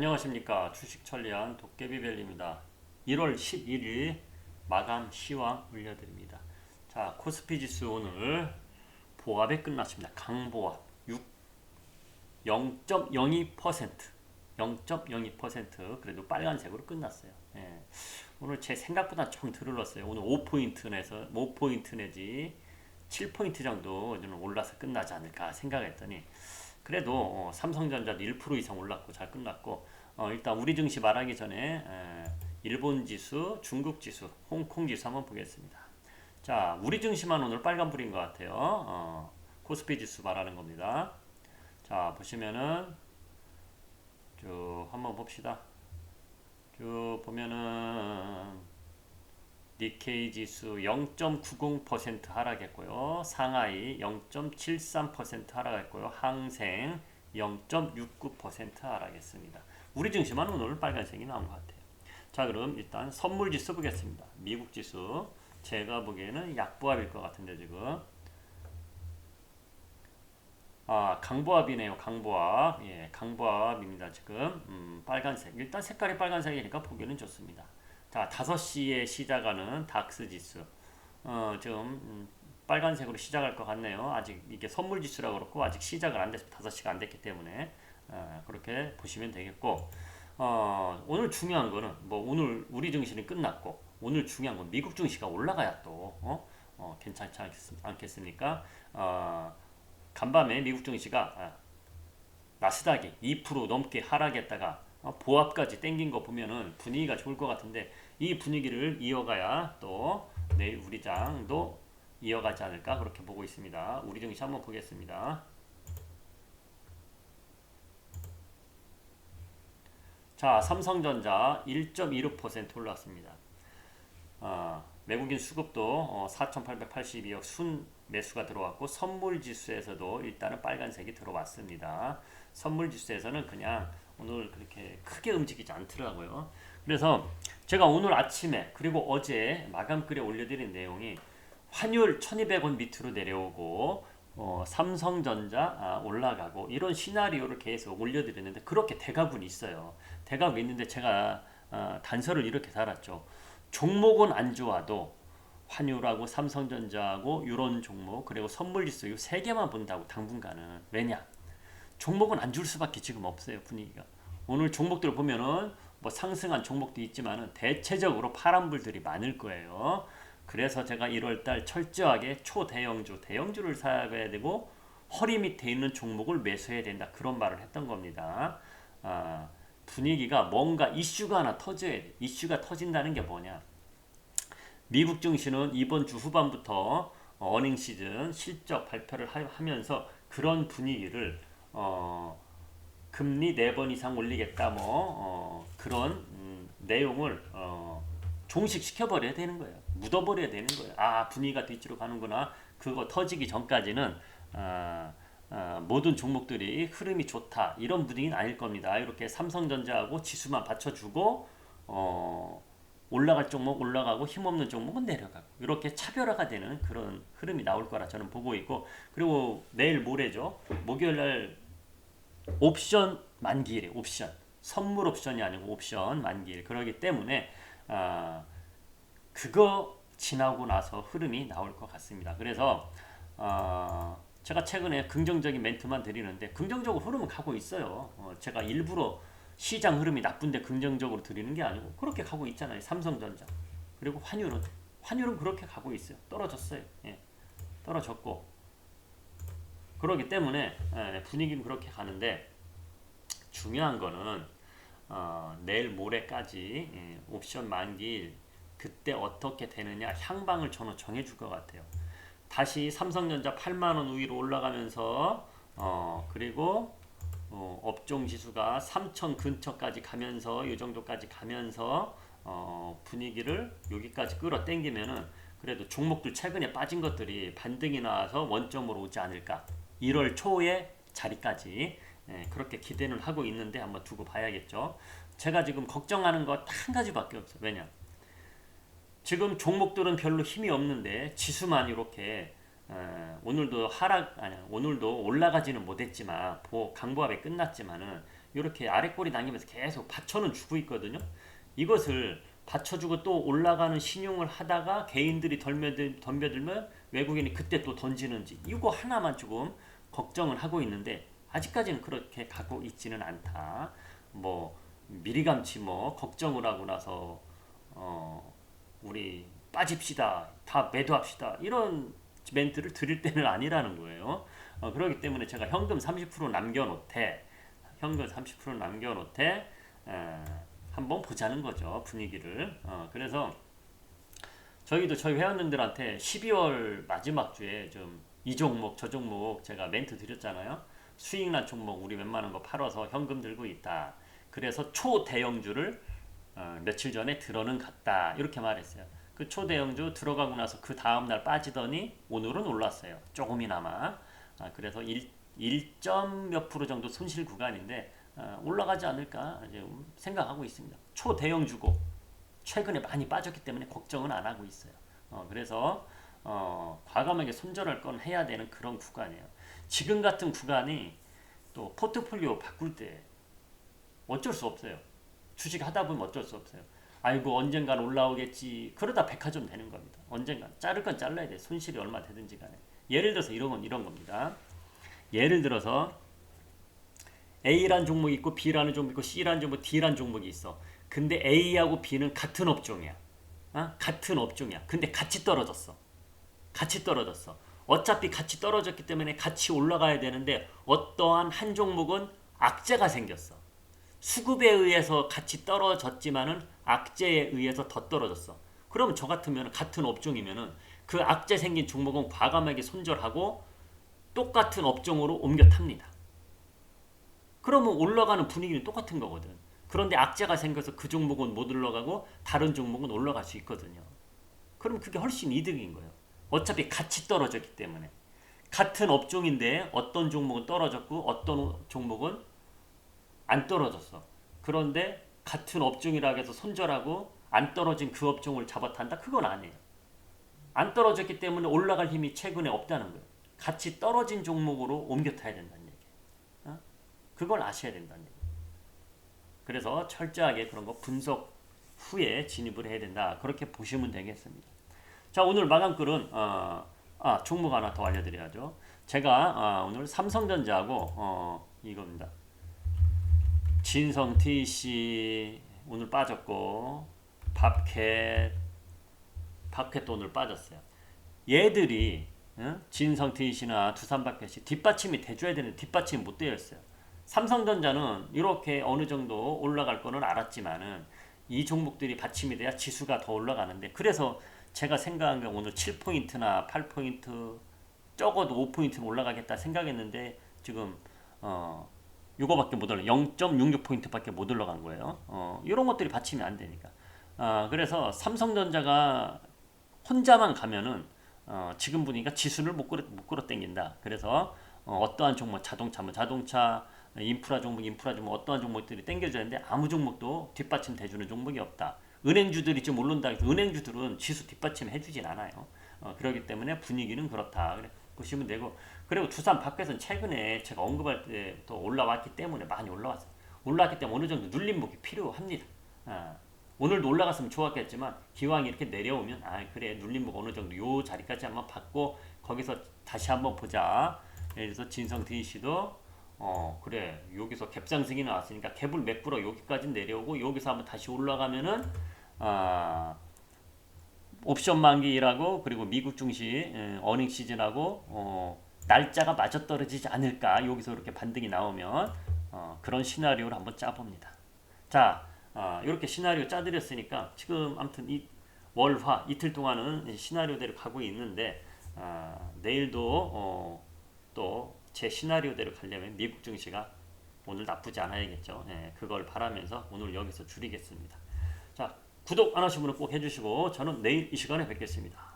안녕하십니까 주식천리안 도깨비벨입니다. 1월 11일 마감 시황 올려드립니다. 자 코스피 지수 오늘 보합에 끝났습니다. 강보합 6 0.02% 0.02% 그래도 빨간색으로 끝났어요. 예. 오늘 제 생각보다 좀 들을렀어요. 오늘 5포인트 내서 5포인트 내지 7포인트 정도 올라서 끝나지 않을까 생각했더니 그래도 어, 삼성전자도 1% 이상 올랐고 잘 끝났고 어, 일단 우리 증시 말하기 전에 에, 일본 지수, 중국 지수, 홍콩 지수 한번 보겠습니다. 자, 우리 증시만 오늘 빨간불인 것 같아요. 어, 코스피 지수 말하는 겁니다. 자, 보시면은 쭉 한번 봅시다. 쭉 보면은 니케이 지수 0.90% 하락했고요. 상하이 0.73% 하락했고요. 항생 0.69% 하락했습니다. 우리 증시만 오늘 빨간색이 나온 것 같아요. 자, 그럼 일단 선물 지수 보겠습니다. 미국 지수 제가 보기에는 약보합일 것 같은데 지금 아 강보합이네요. 강보합 예, 강보합입니다. 지금 음, 빨간색 일단 색깔이 빨간색이니까 보기는 좋습니다. 자, 5시에 시작하는 닥스 지수. 어, 지금 음, 빨간색으로 시작할 것 같네요. 아직 이게 선물 지수라고 그렇고 아직 시작을 안 됐습니다. 5시가 안 됐기 때문에 어, 그렇게 보시면 되겠고 어, 오늘 중요한 거는 뭐 오늘 우리 증시는 끝났고 오늘 중요한 건 미국 증시가 올라가야 또 어? 어, 괜찮지 않겠 습니까? 어, 간밤에 미국 증시가 아, 나스닥이 2% 넘게 하락했다가 어, 보합까지 땡긴 거 보면은 분위기가 좋을 것 같은데 이 분위기를 이어가야 또 내일 우리 장도 이어가지 않을까 그렇게 보고 있습니다. 우리 증시 한번 보겠습니다. 자, 삼성전자 1.26% 올랐습니다. 어, 외국인 수급도 어, 4,882억 순 매수가 들어왔고 선물 지수에서도 일단은 빨간색이 들어왔습니다. 선물 지수에서는 그냥 오늘 그렇게 크게 움직이지 않더라고요. 그래서 제가 오늘 아침에 그리고 어제 마감글에 올려드린 내용이 환율 1200원 밑으로 내려오고 어, 삼성전자 아, 올라가고 이런 시나리오를 계속 올려드렸는데 그렇게 대가군이 있어요. 대가군 있는데 제가 어, 단서를 이렇게 달았죠. 종목은 안 좋아도 환율하고 삼성전자하고 이런 종목 그리고 선물지수 이 세 개만 본다고 당분간은 왜냐 종목은 안 줄 수밖에 지금 없어요 분위기가 오늘 종목들 보면은 뭐 상승한 종목도 있지만은 대체적으로 파란불들이 많을 거예요 그래서 제가 1월달 철저하게 초대형주 대형주를 사야 되고 허리 밑에 있는 종목을 매수해야 된다. 그런 말을 했던 겁니다. 아, 분위기가 뭔가 이슈가 하나 터져야 돼. 이슈가 터진다는 게 뭐냐? 미국 증시는 이번 주 후반부터 어닝 시즌 실적 발표를 하면서 그런 분위기를 어, 금리 네번 이상 올리겠다 뭐 어, 그런 음, 내용을 어, 종식시켜 버려야 되는 거예요. 묻어 버려야 되는 거예요. 아 분위기가 뒤로 가는구나. 그거 터지기 전까지는 아, 아, 모든 종목들이 흐름이 좋다 이런 분위기는 아닐 겁니다. 이렇게 삼성전자하고 지수만 받쳐주고 어, 올라갈 종목 올라가고 힘없는 종목은 내려가고 이렇게 차별화가 되는 그런 흐름이 나올 거라 저는 보고 있고 그리고 내일 모레죠 목요일 날 옵션 만기일에 옵션 선물 옵션이 아니고 옵션 만기일 그러기 때문에 아 그거 지나고 나서 흐름이 나올 것 같습니다 그래서 아 제가 최근에 긍정적인 멘트만 드리는데 긍정적으로 흐름은 가고 있어요 어 제가 일부러 시장 흐름이 나쁜데 긍정적으로 드리는 게 아니고 그렇게 가고 있잖아요. 삼성전자. 그리고 환율은 환율은 그렇게 가고 있어요. 떨어졌어요. 예. 떨어졌고 그렇기 때문에 예, 분위기는 그렇게 가는데 중요한 거는 어, 내일 모레까지 예, 옵션 만기일 그때 어떻게 되느냐 향방을 저는 정해줄 것 같아요. 다시 삼성전자 8만 원 위로 올라가면서 어, 그리고 어, 업종 지수가 3천 근처까지 가면서 이 정도까지 가면서 어, 분위기를 여기까지 끌어당기면은 그래도 종목들 최근에 빠진 것들이 반등이 나와서 원점으로 오지 않을까 1월 초에 자리까지 예, 그렇게 기대는 하고 있는데 한번 두고 봐야겠죠. 제가 지금 걱정하는 것 한 가지밖에 없어요. 왜냐? 지금 종목들은 별로 힘이 없는데 지수만 이렇게 오늘도 하락 아니 오늘도 올라가지는 못했지만 보 강보합이 끝났지만은 이렇게 아래 꼬리 당기면서 계속 받쳐는 주고 있거든요. 이것을 받쳐주고 또 올라가는 신용을 하다가 개인들이 덤벼들, 덤벼들면 외국인이 그때 또 던지는지 이거 하나만 조금 걱정을 하고 있는데 아직까지는 그렇게 가고 있지는 않다. 뭐 미리감치 뭐 걱정을 하고 나서 어 우리 빠집시다 다 매도합시다 이런 멘트를 드릴 때는 아니라는 거예요. 어, 그렇기 때문에 제가 현금 30% 남겨놓되 현금 30% 남겨놓되 에, 한번 보자는 거죠 분위기를. 어, 그래서 저희도 저희 회원님들한테 12월 마지막 주에 좀 이 종목 저 종목 제가 멘트 드렸잖아요. 수익난 종목 우리 웬만한 거 팔아서 현금 들고 있다. 그래서 초대형주를 어, 며칠 전에 들어는 갔다 이렇게 말했어요. 그 초대형주 들어가고 나서 그 다음 날 빠지더니 오늘은 올랐어요. 조금이나마. 아, 그래서 1, 1몇 프로 정도 손실 구간인데 어, 올라가지 않을까 생각하고 있습니다. 초대형주고 최근에 많이 빠졌기 때문에 걱정은 안 하고 있어요. 어, 그래서 어, 과감하게 손절할 건 해야 되는 그런 구간이에요. 지금 같은 구간이 또 포트폴리오 바꿀 때 어쩔 수 없어요. 주식 하다 보면 어쩔 수 없어요. 아이고 언젠간 올라오겠지. 그러다 백화점 되는 겁니다. 언젠간 자를 건 잘라야 돼. 손실이 얼마 되든지 간에. 예를 들어서 이런 건 이런 겁니다. 예를 들어서 A라는 종목이 있고 B라는 종목이 있고 C라는 종목, D라는 종목이 있어. 근데 A하고 B는 같은 업종이야. 어? 같은 업종이야. 근데 같이 떨어졌어. 같이 떨어졌어. 어차피 같이 떨어졌기 때문에 같이 올라가야 되는데 어떠한 한 종목은 악재가 생겼어. 수급에 의해서 같이 떨어졌지만은 악재에 의해서 더 떨어졌어. 그러면 저 같으면 같은 업종이면은 그 악재 생긴 종목은 과감하게 손절하고 똑같은 업종으로 옮겨 탑니다. 그러면 올라가는 분위기는 똑같은 거거든. 그런데 악재가 생겨서 그 종목은 못 올라가고 다른 종목은 올라갈 수 있거든요. 그럼 그게 훨씬 이득인 거예요. 어차피 같이 떨어졌기 때문에. 같은 업종인데 어떤 종목은 떨어졌고 어떤 종목은 안 떨어졌어. 그런데 같은 업종이라 해서 손절하고 안 떨어진 그 업종을 잡아탄다? 그건 아니에요. 안 떨어졌기 때문에 올라갈 힘이 최근에 없다는 거예요. 같이 떨어진 종목으로 옮겨 타야 된다는 얘기예요. 어? 그걸 아셔야 된다는 얘기예요. 그래서 철저하게 그런 거 분석 후에 진입을 해야 된다. 그렇게 보시면 되겠습니다. 자 오늘 마감글은 어, 아 종목 하나 더 알려드려야죠. 제가 어, 오늘 삼성전자하고 어, 이겁니다. 진성 TC 오늘 빠졌고 밥캣 밥캣도 오늘 빠졌어요. 얘들이 응? 진성 TC나 두산 밥캣이 뒷받침이 돼줘야 되는데 뒷받침이 못 되어 있어요. 삼성전자는 이렇게 어느 정도 올라갈 거는 알았지만은 이 종목들이 받침이 돼야 지수가 더 올라가는데 그래서 제가 생각한 게 오늘 7포인트나 8포인트 적어도 5포인트는 올라가겠다 생각했는데 지금 어 요거밖에 못 올라 0.66포인트밖에 못 올라간 거예요. 어 이런 것들이 받침이 안 되니까. 아 그래서 삼성전자가 혼자만 가면은 어 지금 보니까 지수를 못 끌어 못 끌어 당긴다. 그래서 어, 어떠한 종목 자동차 뭐 자동차 인프라 종목 인프라 종목 어떠한 종목들이 되는데 아무 종목도 뒷받침 돼주는 종목이 없다. 은행주들이 좀 오른다 은행주들은 지수 뒷받침 해주진 않아요. 어, 그렇기 때문에 분위기는 그렇다. 그래 보시면 되고 그리고 두산 밖에서는 최근에 제가 언급할 때 또 올라왔기 때문에 많이 올라왔어요. 올라왔기 때문에 어느 정도 눌림목이 필요합니다. 아, 오늘도 올라갔으면 좋았겠지만 기왕 이렇게 내려오면 아 그래 눌림목 어느 정도 요 자리까지 한번 받고 거기서 다시 한번 보자. 예를 들어서 진성 DC도 어 그래 여기서 갭상승이 나왔으니까 갭을 몇 프로 여기까지 내려오고 여기서 한번 다시 올라가면은 아 옵션 만기라고 그리고 미국 증시 예, 어닝 시즌하고 어, 날짜가 맞아 떨어지지 않을까 여기서 이렇게 반등이 나오면 어, 그런 시나리오를 한번 짜봅니다. 자 어, 이렇게 시나리오 짜드렸으니까 지금 아무튼 이 월화 이틀 동안은 시나리오대로 가고 있는데 어, 내일도 어, 또제 시나리오대로 가려면 미국 증시가 오늘 나쁘지 않아야겠죠. 예, 그걸 바라면서 오늘 여기서 줄이겠습니다. 자 구독 안 하신 분은 꼭 해주시고 저는 내일 이 시간에 뵙겠습니다.